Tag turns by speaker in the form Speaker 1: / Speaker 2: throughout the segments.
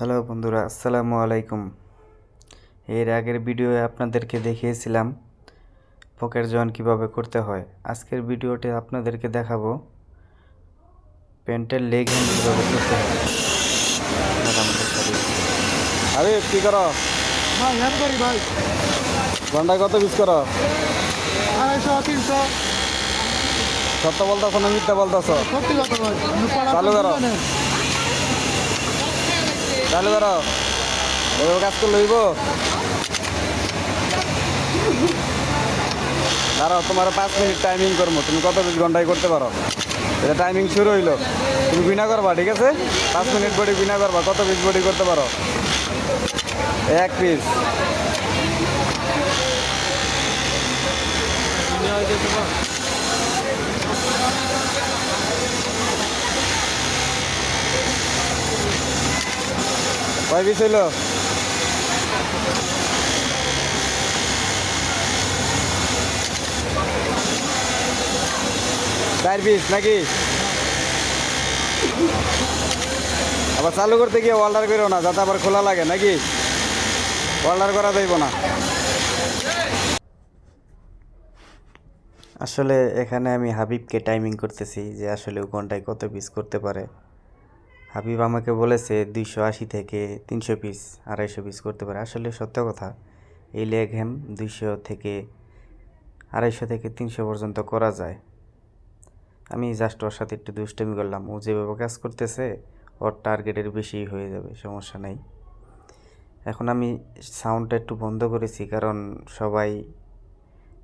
Speaker 1: Hello বন্ধুরা আসসালামু আলাইকুম। এর আগের ভিডিওয়ে আপনাদেরকে দেখিয়েছিলাম পকেট জয়েন কীভাবে করতে হয়। আজকের ভিডিওতে আপনাদেরকে দেখাবো প্যান্টের লেগ হ্যান্ড কীভাবে করতে হয়।
Speaker 2: আরে কি করো?
Speaker 3: ভাই হ্যাঁ করি ভাই।
Speaker 2: ঘন্টায় কত পিস করো?
Speaker 3: আড়াইশো তিনশো।
Speaker 2: সত্য বলতেছ না মিথ্যা বলতেছ?
Speaker 3: সত্যি কথা ভাই
Speaker 2: চালু করো। চালু করো এভাবে কাজ করলে হইব? দাঁড়াও তোমার পাঁচ মিনিট টাইমিং করব, তুমি কত ঘন্টায় করতে পারো? এটা টাইমিং শুরু হইল। তুমি বিনা করবা, ঠিক আছে? পাঁচ মিনিট বডি বিনা করবা, কত পিস বডি করতে পারো? এক পিস কয় পিস হইল? নাকি? আবার চালু করতে গিয়ে ওয়াল্ডার করো না, যাতে আবার খোলা লাগে নাকি? ওয়াল্ডার করা যাইব না।
Speaker 1: আসলে এখানে আমি হাবিবকে টাইমিং করতেছি যে আসলে ও ঘন্টায় কত পিস করতে পারে। হাবিব আমাকে বলেছে দুইশো আশি থেকে তিনশো পিস আড়াইশো পিস করতে পারে। আসলে সত্য কথা এই লেগ হ্যাম দুইশো থেকে আড়াইশো থেকে তিনশো পর্যন্ত করা যায়। আমি জাস্ট ওর সাথে একটু দুষ্টামি করলাম। ও যেভাবে কাজ করতেছে ওর টার্গেটের বেশি হয়ে যাবে সমস্যা নেই। এখন আমি সাউন্ডটা একটু বন্ধ করেছি কারণ সবাই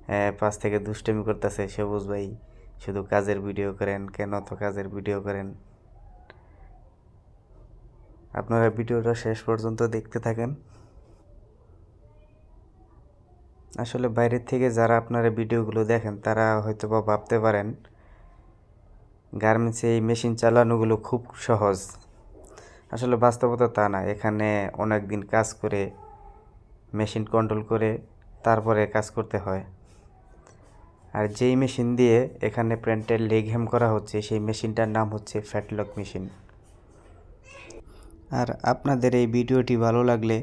Speaker 1: হ্যাঁ, পাশ থেকে দুষ্টামি করতেছে। সবুজ ভাই শুধু কাজের ভিডিও করেন কেন তো কাজের ভিডিও করেন? আপনারা ভিডিওটা শেষ পর্যন্ত দেখতে থাকেন। আসলে বাইরের থেকে যারা আপনারা ভিডিওগুলো দেখেন, তারা হয়তো বা ভাবতে পারেন, গার্মেন্টসে এই মেশিন চালানোগুলো খুব সহজ। আসলে বাস্তবতা তা না, এখানে অনেক দিন কাজ করে, মেশিন কন্ট্রোল করে, তারপরে কাজ করতে হয়। আর যেই মেশিন দিয়ে এখানে প্রিন্টের লেগ হ্যাম করা হচ্ছে, সেই মেশিনটার নাম হচ্ছে ফ্যাটলক মেশিন। আর আপনাদের এই ভিডিওটি ভালো লাগলে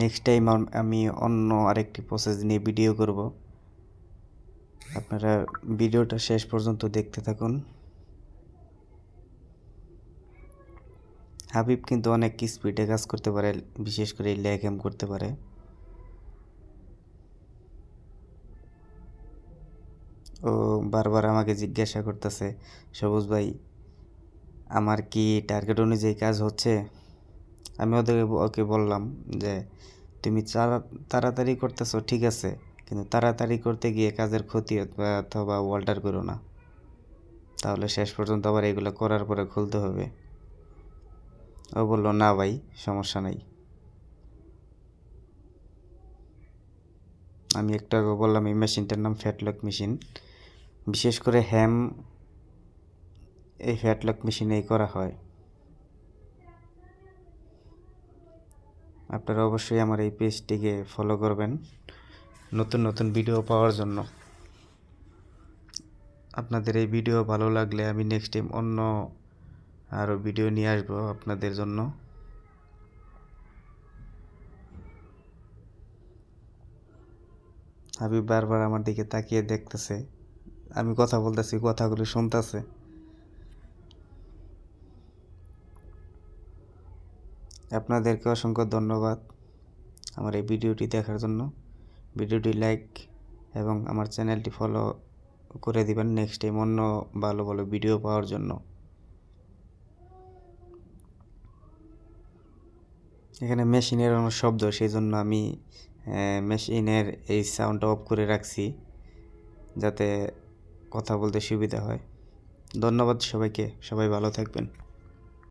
Speaker 1: নেক্সট টাইম আমি অন্য আরেকটি প্রসেস নিয়ে ভিডিও করব। আপনারা ভিডিওটা শেষ পর্যন্ত দেখতে থাকুন। হাবিব কিন্তু অনেক স্পিডে কাজ করতে পারে, বিশেষ করে লেগ হ্যাম করতে পারে। ও বারবার আমাকে জিজ্ঞাসা করতেছে, সবুজ ভাই, আমার কি টার্গেট অনুযায়ী কাজ হচ্ছে? আমি ওদের ওকে বললাম যে, তুমি তাড়াতাড়ি করতেছো, ঠিক আছে, কিন্তু তাড়াতাড়ি করতে গিয়ে কাজের ক্ষতি অথবা ওয়াল্টার করো না। তাহলে শেষ পর্যন্ত আবার এগুলো করার পরে খুলতে হবে। ও বলল, না ভাই, সমস্যা নাই। আমি একটু বললাম, এই মেশিনটার নাম ফ্যাটলক মেশিন। বিশেষ করে হ্যাম, এই ফ্যাটলক মেশিনেই করা হয়। আপনারা অবশ্যই আমার এই পেজটিকে ফলো করবেন নতুন নতুন ভিডিও পাওয়ার জন্য। আপনাদের এই ভিডিও ভালো লাগলে আমি নেক্সট টাইম অন্য আরও ভিডিও নিয়ে আসব আপনাদের জন্য। হাবিব বারবার আমার দিকে তাকিয়ে দেখতেছে। আমি কথা বলতেছি, কথাগুলো শুনতেছে। আপনাদেরকে অসংখ্য ধন্যবাদ আমার এই ভিডিওটি দেখার জন্য। ভিডিওটি লাইক এবং আমার চ্যানেলটি ফলো করে দিবেন নেক্সট টাইম অন্য ভালো ভালো ভিডিও পাওয়ার জন্য। এখানে মেশিনের অনেক শব্দ সেই জন্য আমি মেশিনের এই সাউন্ডটা অফ করে রাখছি যাতে কথা বলতে সুবিধা হয়। ধন্যবাদ সবাইকে, সবাই ভালো থাকবেন।